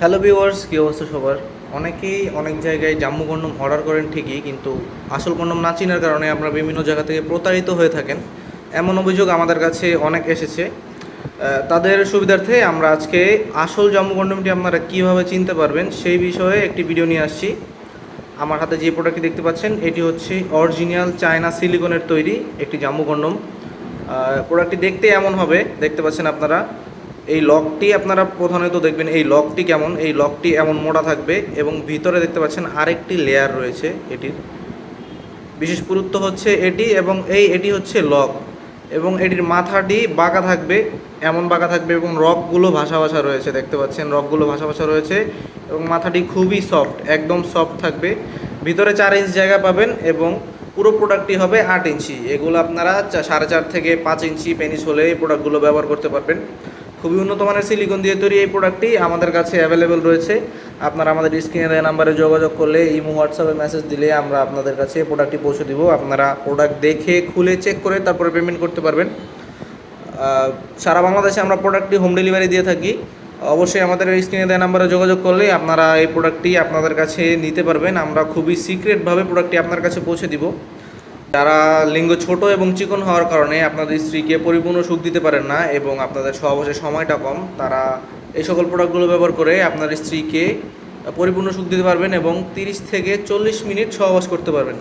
Hello viewers কী অবস্থা সবার? অনেকেই অনেক জায়গায় জাম্মু কন্ডম অর্ডার করেন ঠিকই, কিন্তু আসল কন্ডম না চিনার কারণে আপনারা বিভিন্ন জায়গা থেকে প্রতারিত হয়ে থাকেন। এমন অভিযোগ আমাদের কাছে অনেক এসেছে। তাদের সুবিধার্থে আমরা আজকে আসল জাম্মু কন্ডমটি আপনারা কীভাবে চিনতে পারবেন সেই বিষয়ে একটি ভিডিও নিয়ে আসছি। আমার হাতে যে প্রোডাক্টটি দেখতে পাচ্ছেন, এটি হচ্ছে অরিজিনাল চায়না সিলিকনের তৈরি একটি জাম্মু কন্ডম প্রোডাক্টটি দেখতে এমন হবে, দেখতে পাচ্ছেন আপনারা। এই লকটি আপনারা প্রধানত দেখবেন এই লকটি কেমন? এই লকটি এমন মোটা থাকবে এবং ভিতরে দেখতে পাচ্ছেন আরেকটি লেয়ার রয়েছে এটির। বিশেষ গুরুত্ব হচ্ছে এটি এবং এই এটি হচ্ছে লক এবং এটির মাথাটি বাঁকা থাকবে, এমন বাঁকা থাকবে এবং রকগুলো ভাসা ভাসা রয়েছে, দেখতে পাচ্ছেন? রকগুলো ভাসা ভাসা রয়েছে এবং মাথাটি খুবই সফট একদম সফট থাকবে। ভিতরে চার ইঞ্চ জায়গা পাবেন এবং পুরো প্রোডাক্টটি হবে আট ইঞ্চি এগুলো আপনারা সাড়ে চার থেকে পাঁচ ইঞ্চি পেনিস হলে এই প্রোডাক্টগুলো ব্যবহার করতে পারবেন। খুবই উন্নত মানের সিলিকন দিয়ে তৈরি এই প্রোডাক্টটি আমাদের কাছে অ্যাভেলেবেল রয়েছে। আপনারা আমাদের স্ক্রিনে দেওয়া নাম্বারে যোগাযোগ করলে, ইমো হোয়াটসঅ্যাপে মেসেজ দিলে আমরা আপনাদের কাছে এই প্রোডাক্টটি পৌঁছে দিব। আপনারা প্রোডাক্ট দেখে, খুলে চেক করে তারপরে পেমেন্ট করতে পারবেন। সারা বাংলাদেশে আমরা প্রোডাক্টটি হোম ডেলিভারি দিয়ে থাকি। অবশ্যই আমাদের স্ক্রিনে দেওয়া নাম্বারে যোগাযোগ করলে আপনারা এই প্রোডাক্টটি আপনাদের কাছে নিতে পারবেন। আমরা খুবই সিক্রেটভাবে প্রোডাক্টটি আপনার কাছে পৌঁছে দিব। যারা লিঙ্গ ছোট এবং চিকন হওয়ার কারণে আপনাদের স্ত্রীকে পরিপূর্ণ সুখ দিতে পারেন না এবং আপনাদের সহবাসে সময়টা কম, তারা এই সকল প্রোডাক্টগুলো ব্যবহার করে আপনার স্ত্রীকে পরিপূর্ণ সুখ দিতে পারবেন এবং তিরিশ থেকে চল্লিশ মিনিট সহবাস করতে পারবেন।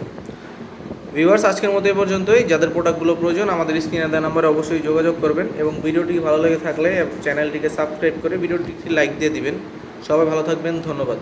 ভিউয়ার্স আজকের মতো এ পর্যন্তই। যাদের প্রোডাক্টগুলো প্রয়োজন, আমাদের স্ক্রিনে দেওয়া নাম্বারে অবশ্যই যোগাযোগ করবেন এবং ভিডিওটি ভালো লেগে থাকলে চ্যানেলটিকে সাবস্ক্রাইব করে ভিডিওটি লাইক দিয়ে দিবেন। সবাই ভালো থাকবেন, ধন্যবাদ।